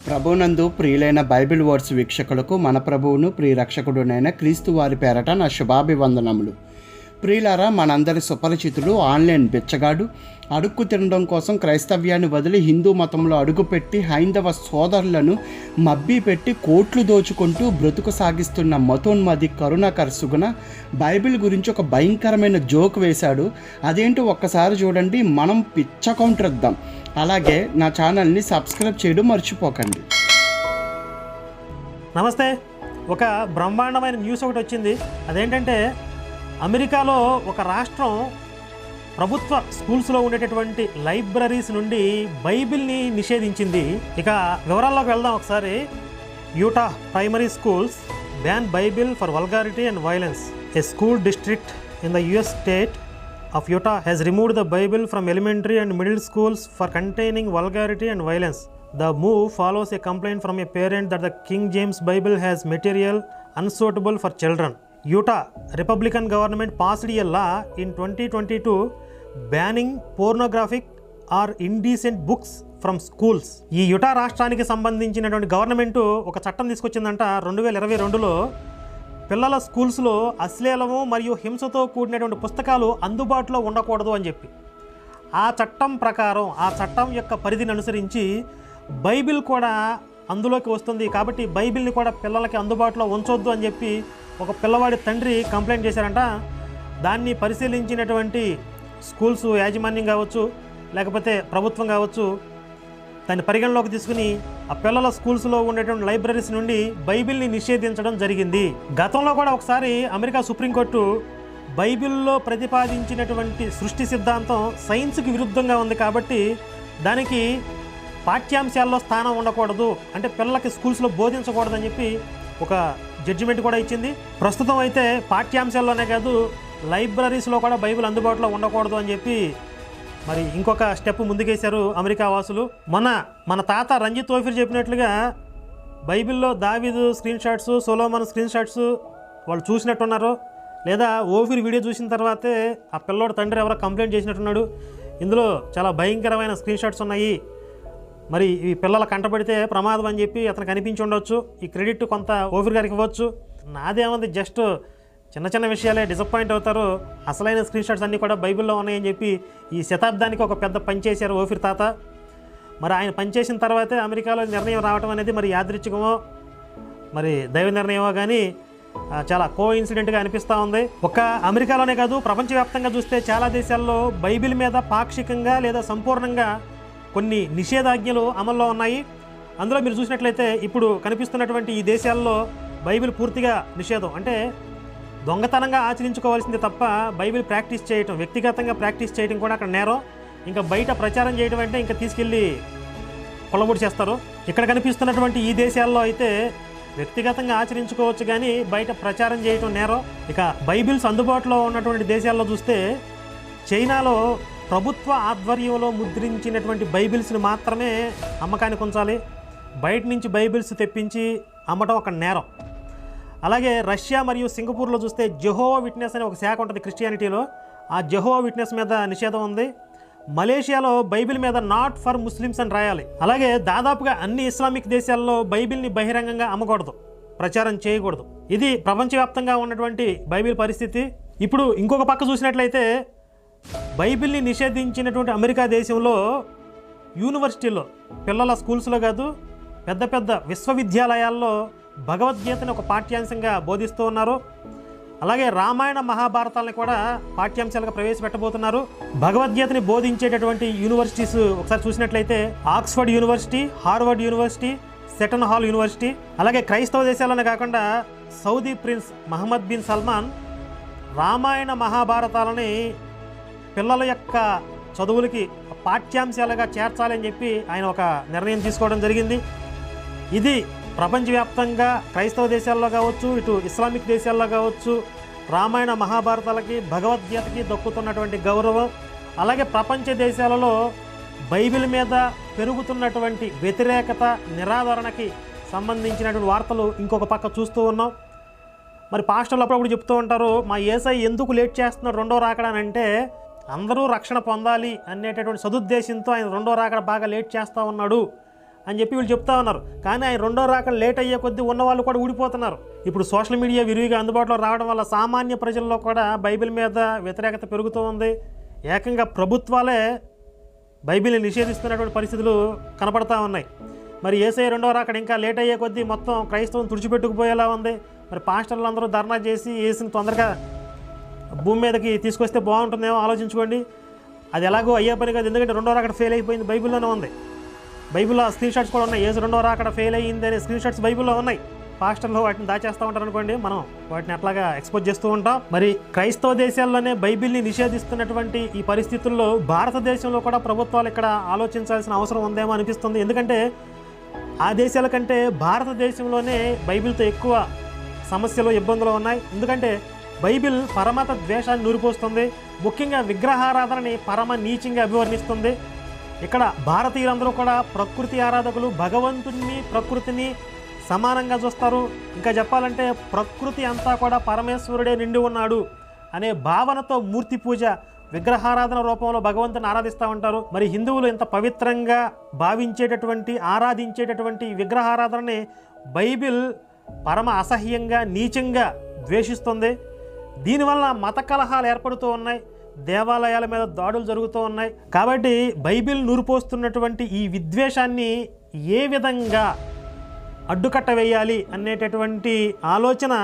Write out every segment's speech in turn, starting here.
ప్రభునందు ప్రియులైన Bible words వీక్షకులకు మన ప్రభువును ప్రియ రక్షకుడునైన క్రీస్తు వారి పేరట నా శుభాభివందనములు. ప్రియులారా మనందరి సుపరిచితుడు ఆన్లైన్ బిచ్చగాడు. అడుక్కు తినడం కోసం క్రైస్తవ్యాన్ని వదిలి హిందూ మతంలో అడుగుపెట్టి హైందవ సోదరులను మబ్బి పెట్టి కోట్లు దోచుకుంటూ బ్రతుకు సాగిస్తున్న మతోన్మది కరుణాకర్ సుగుణ బైబిల్ గురించి ఒక భయంకరమైన జోక్ వేశాడు. అదేంటో ఒక్కసారి చూడండి మనం పిచ్చ కౌంటర్ ఇద్దాం అలాగే నా ఛానల్ని సబ్స్క్రైబ్ చేయడం మర్చిపోకండి. నమస్తే. ఒక బ్రహ్మాండమైన న్యూస్ ఒకటి వచ్చింది. అదేంటంటే అమెరికాలో ఒక రాష్ట్రం ప్రభుత్వ స్కూల్స్లో ఉండేటటువంటి లైబ్రరీస్ నుండి బైబిల్ని నిషేధించింది. ఇక వివరాల్లోకి వెళ్దాం ఒకసారి. Utah primary schools ban Bible for vulgarity and violence. A school district in the US state of Utah has removed the Bible from elementary and middle schools for containing vulgarity and violence. The move follows a complaint from a parent that the King James Bible has material unsuitable for children. Utah Republican government passed government passed a law in 2022 banning pornographic or indecent books from schools ఈ Utah రాష్ట్రానికి సంబంధించినటువంటి government ఒక చట్టం తీసుకొచ్చిందంట రెండు వేల ఇరవై రెండులో. పిల్లల స్కూల్స్లో అశ్లీలము మరియు హింసతో కూడినటువంటి పుస్తకాలు అందుబాటులో ఉండకూడదు అని చెప్పి. ఆ చట్టం ప్రకారం ఆ చట్టం యొక్క పరిధిని అనుసరించి బైబిల్ కూడా అందులోకి వస్తుంది కాబట్టి బైబిల్ని కూడా పిల్లలకి అందుబాటులో ఉంచొద్దు అని చెప్పి ఒక పిల్లవాడి తండ్రి కంప్లైంట్ చేశారంట. దాన్ని పరిశీలించినటువంటి స్కూల్స్ యాజమాన్యం కావచ్చు లేకపోతే ప్రభుత్వం కావచ్చు దాన్ని పరిగణలోకి తీసుకుని ఆ పిల్లల స్కూల్స్లో ఉండేటువంటి లైబ్రరీస్ నుండి బైబిల్ని నిషేధించడం జరిగింది. గతంలో కూడా ఒకసారి అమెరికా సుప్రీంకోర్టు బైబిల్లో ప్రతిపాదించినటువంటి సృష్టి సిద్ధాంతం సైన్స్కి విరుద్ధంగా ఉంది కాబట్టి దానికి పాఠ్యాంశాల్లో స్థానం ఉండకూడదు. అంటే పిల్లలకి స్కూల్స్లో బోధించకూడదని చెప్పి ఒక జడ్జిమెంట్ కూడా ఇచ్చింది. ప్రస్తుతం అయితే పాఠ్యాంశాల్లోనే కాదు లైబ్రరీస్లో కూడా బైబిల్ అందుబాటులో ఉండకూడదు అని చెప్పి మరి ఇంకొక స్టెప్ ముందుకేశారు అమెరికా వాసులు. మన మన తాత రంజిత్ ఓఫిర్ చెప్పినట్లుగా బైబిల్లో దావీదు screen shots Solomon screen shots వాళ్ళు చూసినట్టున్నారు. లేదా ఓఫిర్ వీడియో చూసిన తర్వాతే ఆ పిల్లోడు తండ్రి ఎవరో కంప్లైంట్ చేసినట్టున్నాడు. ఇందులో చాలా భయంకరమైన స్క్రీన్ షాట్స్ ఉన్నాయి. మరి ఈ పిల్లల కంటపడితే ప్రమాదం అని చెప్పి అతను కనిపించి ఉండొచ్చు. ఈ క్రెడిట్ కొంత ఓఫిర్ గారికి ఇవ్వచ్చు. నాదేమంది జస్ట్ చిన్న చిన్న విషయాలే డిసప్పాయింట్ అవుతారు. అసలైన స్క్రీన్ షాట్స్ అన్నీ కూడా బైబిల్లో ఉన్నాయని చెప్పి ఈ శతాబ్దానికి ఒక పెద్ద పని చేశారు ఓఫీర్ తాత. మరి ఆయన పనిచేసిన తర్వాతే అమెరికాలో నిర్ణయం రావటం అనేది మరి యాదృచ్ఛికమో మరి దైవ నిర్ణయమో కానీ చాలా కో ఇన్సిడెంట్గా అనిపిస్తూ ఉంది. ఒక్క అమెరికాలోనే కాదు ప్రపంచవ్యాప్తంగా చూస్తే చాలా దేశాల్లో బైబిల్ మీద పాక్షికంగా లేదా సంపూర్ణంగా కొన్ని నిషేధాజ్ఞలు అమల్లో ఉన్నాయి. అందులో మీరు చూసినట్లయితే ఇప్పుడు కనిపిస్తున్నటువంటి ఈ దేశాల్లో బైబిల్ పూర్తిగా నిషేధం. అంటే దొంగతనంగా ఆచరించుకోవాల్సింది తప్ప బైబిల్ ప్రాక్టీస్ చేయటం వ్యక్తిగతంగా ప్రాక్టీస్ చేయడం కూడా అక్కడ నేరం. ఇంకా బయట ప్రచారం చేయడం అంటే ఇంకా తీసుకెళ్ళి కొలబొడి చేస్తారు. ఇక్కడ కనిపిస్తున్నటువంటి ఈ దేశాల్లో అయితే వ్యక్తిగతంగా ఆచరించుకోవచ్చు కానీ బయట ప్రచారం చేయటం నేరం. ఇక బైబిల్స్ అందుబాటులో ఉన్నటువంటి దేశాల్లో చూస్తే చైనాలో ప్రభుత్వ ఆధ్వర్యంలో ముద్రించినటువంటి బైబిల్స్ని మాత్రమే అమ్మకానికి ఉంచాలి బయట నుంచి బైబిల్స్ తెప్పించి అమ్మటం ఒక నేరం. అలాగే రష్యా మరియు సింగపూర్లో చూస్తే జెహో విట్నెస్ అనే ఒక శాఖ ఉంటుంది క్రిస్టియానిటీలో. ఆ జెహో విట్నెస్ మీద నిషేధం ఉంది. మలేషియాలో బైబిల్ మీద నాట్ ఫర్ ముస్లిమ్స్ అని రాయాలి. అలాగే దాదాపుగా అన్ని ఇస్లామిక్ దేశాల్లో బైబిల్ని బహిరంగంగా అమ్మకూడదు. ప్రచారం చేయకూడదు. ఇది ప్రపంచవ్యాప్తంగా ఉన్నటువంటి బైబిల్ పరిస్థితి. ఇప్పుడు ఇంకొక పక్క చూసినట్లయితే బైబిల్ని నిషేధించినటువంటి అమెరికా దేశంలో యూనివర్సిటీలో పిల్లల స్కూల్స్లో కాదు పెద్ద పెద్ద విశ్వవిద్యాలయాల్లో భగవద్గీతను ఒక పాఠ్యాంశంగా బోధిస్తూ ఉన్నారు. అలాగే రామాయణ మహాభారతాలను కూడా పాఠ్యాంశాలుగా ప్రవేశపెట్టబోతున్నారు. భగవద్గీతని బోధించేటటువంటి యూనివర్సిటీస్ ఒకసారి చూసినట్లయితే Oxford university Harvard university Seton Hall university అలాగే క్రైస్తవ దేశాలనే కాకుండా Saudi prince Mohammed bin Salman Ramayana మహాభారతాలని పిల్లల యొక్క చదువులకి పాఠ్యాంశాలుగా చేర్చాలని చెప్పి ఆయన ఒక నిర్ణయం తీసుకోవడం జరిగింది. ఇది ప్రపంచవ్యాప్తంగా క్రైస్తవ దేశాల్లో కావచ్చు ఇటు ఇస్లామిక్ దేశాల్లో కావచ్చు రామాయణ మహాభారతాలకి భగవద్గీతకి దక్కుతున్నటువంటి గౌరవం అలాగే ప్రపంచ దేశాలలో బైబిల్ మీద పెరుగుతున్నటువంటి వ్యతిరేకత నిరాదరణకి సంబంధించినటువంటి వార్తలు ఇంకొక పక్క చూస్తూ ఉన్నాం. మరి పాస్టర్లు అప్పుడప్పుడు చెప్తూ ఉంటారు మా ఏసఐ ఎందుకు లేట్ చేస్తున్నాడు రెండో రాకడానంటే అందరూ రక్షణ పొందాలి అనేటటువంటి సదుద్దేశంతో ఆయన రెండో రాకడ బాగా లేట్ చేస్తూ ఉన్నాడు అని చెప్పి వీళ్ళు చెప్తా ఉన్నారు. కానీ ఆయన రెండో రాకడ లేట్ అయ్యే కొద్దీ ఉన్న వాళ్ళు కూడా ఊడిపోతున్నారు. ఇప్పుడు సోషల్ మీడియా విరివిగా అందుబాటులో రావడం వల్ల సామాన్య ప్రజల్లో కూడా బైబిల్ మీద వ్యతిరేకత పెరుగుతూ ఉంది. ఏకంగా ప్రభుత్వాలే బైబిల్ని నిషేధిస్తున్నటువంటి పరిస్థితులు కనపడతా ఉన్నాయి. మరి ఏసఐ రెండో రాకడ ఇంకా లేట్ అయ్యే కొద్దీ మొత్తం క్రైస్తవం తుడిచిపెట్టుకుపోయేలా ఉంది. మరి పాస్టర్లు అందరూ ధర్నా చేసి ఏసీని తొందరగా భూమి మీదకి తీసుకొస్తే బాగుంటుందేమో ఆలోచించుకోండి. అది ఎలాగో అయ్యే పని కాదు. ఎందుకంటే రెండో రాకడ ఫెయిల్ అయిపోయింది. బైబిల్లోనే ఉంది. బైబిల్లో స్క్రీన్ షాట్స్ కూడా ఉన్నాయి. ఏసు రెండో రాకడ ఫెయిల్ అయ్యింది అనే స్క్రీన్ షాట్స్ బైబిల్లో ఉన్నాయి. పాస్టర్లు వాటిని దాచేస్తూ ఉంటారు అనుకోండి. మనం వాటిని అట్లాగా ఎక్స్పోజ్ చేస్తూ ఉంటాం. మరి క్రైస్తవ దేశాల్లోనే బైబిల్ని నిషేధిస్తున్నటువంటి ఈ పరిస్థితుల్లో భారతదేశంలో కూడా ప్రభుత్వాలు ఇక్కడ ఆలోచించాల్సిన అవసరం ఉందేమో అనిపిస్తుంది. ఎందుకంటే ఆ దేశాల కంటే భారతదేశంలోనే బైబిల్తో ఎక్కువ సమస్యలు ఇబ్బందులు ఉన్నాయి. ఎందుకంటే బైబిల్ పరమత ద్వేషాన్ని నూరిపోస్తుంది. ముఖ్యంగా విగ్రహారాధనని పరమ నీచంగా అభివర్ణిస్తుంది. ఇక్కడ భారతీయులందరూ కూడా ప్రకృతి ఆరాధకులు భగవంతుని ప్రకృతిని సమానంగా చూస్తారు. ఇంకా చెప్పాలంటే ప్రకృతి అంతా కూడా పరమేశ్వరుడే నిండి ఉన్నాడు అనే భావనతో మూర్తి పూజ విగ్రహారాధన రూపంలో భగవంతుని ఆరాధిస్తూ ఉంటారు. మరి హిందువులు ఇంత పవిత్రంగా భావించేటటువంటి ఆరాధించేటటువంటి విగ్రహారాధనని బైబిల్ పరమ అసహ్యంగా నీచంగా ద్వేషిస్తుంది. దీనివల్ల మత కలహాలు ఏర్పడుతూ ఉన్నాయి దేవాలయాల మీద దాడులు జరుగుతూ ఉన్నాయి. కాబట్టి బైబిల్ నూరిపోస్తున్నటువంటి ఈ విద్వేషాన్ని ఏ విధంగా అడ్డుకట్ట వేయాలి అనేటటువంటి ఆలోచన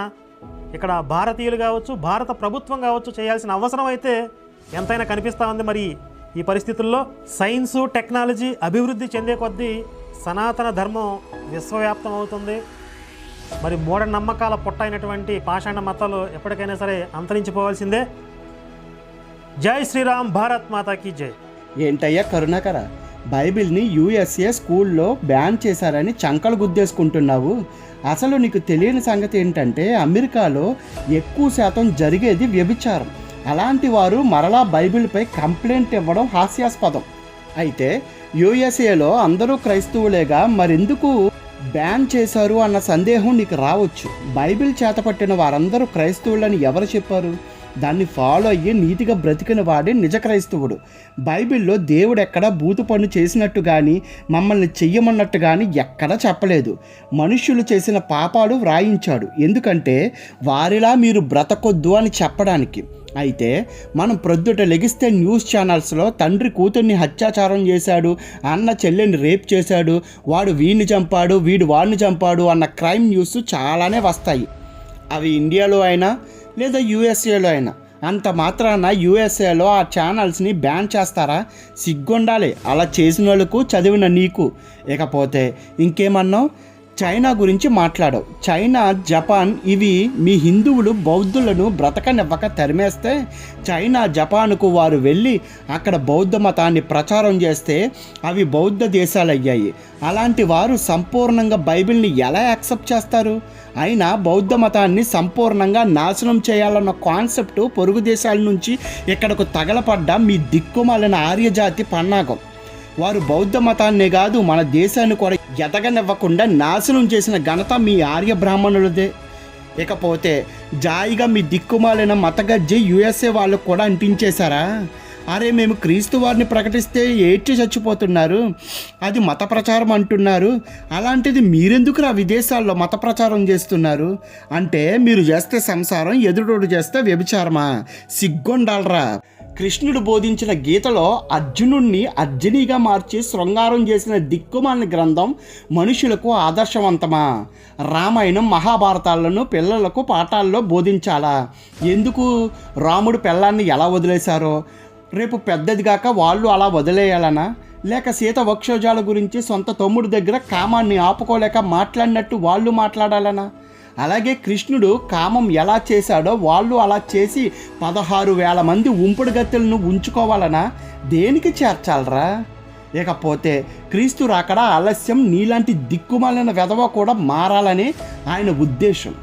ఇక్కడ భారతీయులు కావచ్చు భారత ప్రభుత్వం కావచ్చు చేయాల్సిన అవసరం అయితే ఎంతైనా కనిపిస్తూ ఉంది. మరి ఈ పరిస్థితుల్లో సైన్సు టెక్నాలజీ అభివృద్ధి చెందే కొద్దీ సనాతన ధర్మం విశ్వవ్యాప్తం అవుతుంది మరి మూఢనమ్మకాల నమ్మకాల అయినటువంటి పాషాణ మతాలు ఎప్పటికైనా సరే అంతరించిపోవాల్సిందే. జై శ్రీరామ్ భారత్ మాతాకి జై. ఏంటయ్యా కరుణాకర? బైబిల్ని యూఎస్ఏ స్కూల్లో బ్యాన్ చేశారని చంకలు గుద్దేసుకుంటున్నావు. అసలు నీకు తెలియని సంగతి ఏంటంటే అమెరికాలో ఎక్కువ శాతం జరిగేది వ్యభిచారం. అలాంటి వారు మరలా బైబిల్పై కంప్లైంట్ ఇవ్వడం హాస్యాస్పదం. అయితే యూఎస్ఏలో అందరూ క్రైస్తవులేగా మరెందుకు బ్యాన్ చేశారు అన్న సందేహం నీకు రావచ్చు. బైబిల్ చేతపట్టిన వారందరూ క్రైస్తవులని ఎవరు చెప్పారు? దాన్ని ఫాలో అయ్యి నీతిగా బ్రతికిన వాడే నిజ క్రైస్తవుడు. బైబిల్లో దేవుడు ఎక్కడా బూతు పన్ను చేసినట్టు కానీ మమ్మల్ని చెయ్యమన్నట్టు కానీ ఎక్కడా చెప్పలేదు. మనుష్యులు చేసిన పాపాలు వ్రాయించాడు. ఎందుకంటే వారిలా మీరు బ్రతకొద్దు అని చెప్పడానికి. అయితే మనం ప్రొద్దుట లెగిస్తే న్యూస్ ఛానల్స్లో తండ్రి కూతుర్ని హత్యాచారం చేశాడు అన్న చెల్లెని రేప్ చేశాడు వాడు వీడిని చంపాడు వీడు వాడిని చంపాడు అన్న క్రైమ్ న్యూస్ చాలానే వస్తాయి. అవి ఇండియాలో అయినా లేదా యూఎస్ఏలో అయినా. అంత మాత్రాన యూఎస్ఏలో ఆ ఛానల్స్ని బ్యాన్ చేస్తారా? సిగ్గుండాలి. అలా చేసిన వాళ్ళకు చదివిన నీకు. ఇకపోతే ఇంకేమన్నావు? చైనా గురించి మాట్లాడవు. చైనా జపాన్ ఇవి మీ హిందువులు బౌద్ధులను బ్రతకనివ్వక తరిమేస్తే చైనా జపాన్కు వారు వెళ్ళి అక్కడ బౌద్ధ మతాన్ని ప్రచారం చేస్తే అవి బౌద్ధ దేశాలు అయ్యాయి అలాంటి వారు సంపూర్ణంగా బైబిల్ని ఎలా యాక్సెప్ట్ చేస్తారు? అయినా బౌద్ధ మతాన్ని సంపూర్ణంగా నాశనం చేయాలన్న కాన్సెప్ట్ పొరుగు దేశాల నుంచి ఇక్కడకు తగలపడ్డ మీ దిక్కుమాలిన ఆర్యజాతి పన్నాగం. వారు బౌద్ధ మతాన్నే కాదు మన దేశాన్ని కూడా ఎదగనివ్వకుండా నాశనం చేసిన ఘనత మీ ఆర్య బ్రాహ్మణులదే. ఇకపోతే జాయిగా మీ దిక్కుమాలిన మతగజ్జి యుఎస్ఏ వాళ్ళకు కూడా అంటించేశారా? అరే మేము క్రీస్తు వారిని ప్రకటిస్తే ఏడ్చి చచ్చిపోతున్నారు అది మత ప్రచారం అంటున్నారు అలాంటిది మీరెందుకురా విదేశాల్లో మత ప్రచారం చేస్తున్నారు? అంటే మీరు చేస్తే సంసారం ఎదుటోడు చేస్తే వ్యభిచారమా? సిగ్గుండాలరా. కృష్ణుడు బోధించిన గీతలో అర్జునుణ్ణి అర్జునిగా మార్చి శృంగారం చేసిన దిక్కుమాలిన గ్రంథం మనుషులకు ఆదర్శవంతమా? రామాయణం మహాభారతాలను పిల్లలకు పాఠాల్లో బోధించాలా? ఎందుకు? రాముడు పిల్లాన్ని ఎలా వదిలేశారో? రేపు పెద్దదిగాక వాళ్ళు అలా వదిలేయాలనా? లేక సీత వక్షోజాల గురించి సొంత తమ్ముడి దగ్గర కామాన్ని ఆపుకోలేక మాట్లాడినట్టు వాళ్ళు మాట్లాడాలనా? అలాగే కృష్ణుడు కామం ఎలా చేశాడో వాళ్ళు అలా చేసి పదహారు వేల మంది ఉంపుడుగత్తెలను ఉంచుకోవాలనా? దేనికి చేర్చాలరా? ఇకపోతే క్రీస్తు రాకడ ఆలస్యం నీలాంటి దిక్కుమాలిన వెధవ కూడా మారాలని ఆయన ఉద్దేశం.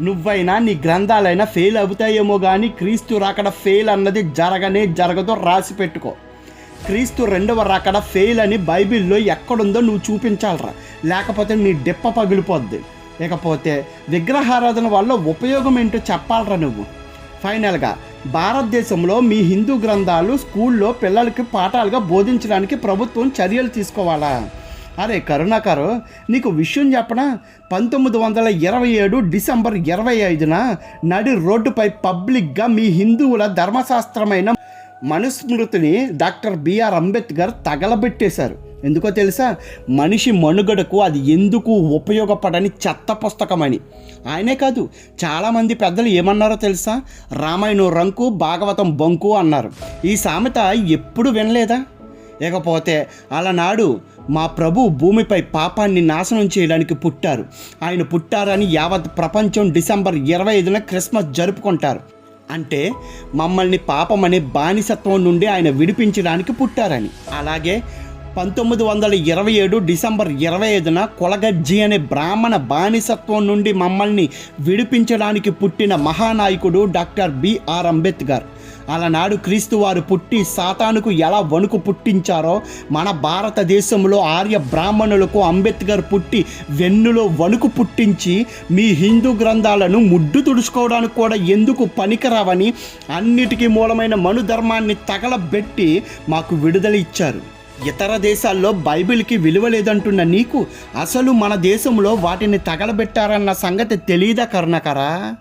నువ్వైనా నీ గ్రంథాలైనా ఫెయిల్ అవుతాయేమో కానీ క్రీస్తు రాకడ ఫెయిల్ అన్నది జరగనే జరగదో రాసి పెట్టుకో. క్రీస్తు రెండవ రాకడ ఫెయిల్ అని బైబిల్లో ఎక్కడుందో నువ్వు చూపించాలరా. లేకపోతే నీ డిప్ప పగిలిపోద్ది. ఇకపోతే విగ్రహారాధన వల్ల ఉపయోగం ఏంటో చెప్పాలరా నువ్వు? ఫైనల్గా భారతదేశంలో మీ హిందూ గ్రంథాలు స్కూల్లో పిల్లలకి పాఠాలుగా బోధించడానికి ప్రభుత్వం చర్యలు తీసుకోవాలా? అరే కరుణాకరు నీకు విషయం చెప్పనా? పంతొమ్మిది వందల ఇరవై ఏడు డిసెంబర్ ఇరవై ఐదున నడి రోడ్డుపై పబ్లిక్గా మీ హిందువుల ధర్మశాస్త్రమైన మనుస్మృతిని డాక్టర్ బిఆర్ అంబేద్కర్ తగలబెట్టేశారు. ఎందుకో తెలుసా? మనిషి మనుగడకు అది ఎందుకు ఉపయోగపడని చెత్త పుస్తకమని. ఆయనే కాదు చాలామంది పెద్దలు ఏమన్నారో తెలుసా? రామాయణం రంకు భాగవతం బంకు అన్నారు. ఈ సామెత ఎప్పుడు వినలేదా? ఇకపోతే అలనాడు మా ప్రభు భూమిపై పాపాన్ని నాశనం చేయడానికి పుట్టారు. ఆయన పుట్టారని యావత్ ప్రపంచం డిసెంబర్ ఇరవై ఐదున క్రిస్మస్ జరుపుకుంటారు. అంటే మమ్మల్ని పాపం అనే బానిసత్వం నుండి ఆయన విడిపించడానికి పుట్టారని. అలాగే పంతొమ్మిది వందల ఇరవై ఏడు డిసెంబర్ ఇరవై ఐదున కొలగజ్జి అనే బ్రాహ్మణ బానిసత్వం నుండి మమ్మల్ని విడిపించడానికి పుట్టిన మహానాయకుడు డాక్టర్ బిఆర్ అంబేద్కర్. అలనాడు క్రీస్తు వారు పుట్టి సాతానుకు ఎలా వణుకు పుట్టించారో మన భారతదేశంలో ఆర్య బ్రాహ్మణులకు అంబేద్కర్ పుట్టి వెన్నులో వణుకు పుట్టించి మీ హిందూ గ్రంథాలను ముడ్డు తుడుచుకోవడానికి కూడా ఎందుకు పనికిరావని అన్నిటికీ మూలమైన మనుధర్మాన్ని తగలబెట్టి మాకు విడుదల ఇచ్చారు. ఇతర దేశాల్లో బైబిల్కి విలువ లేదంటున్న నీకు అసలు మన దేశంలో వాటిని తగలబెట్టారన్న సంగతి తెలియదా కరుణకరా?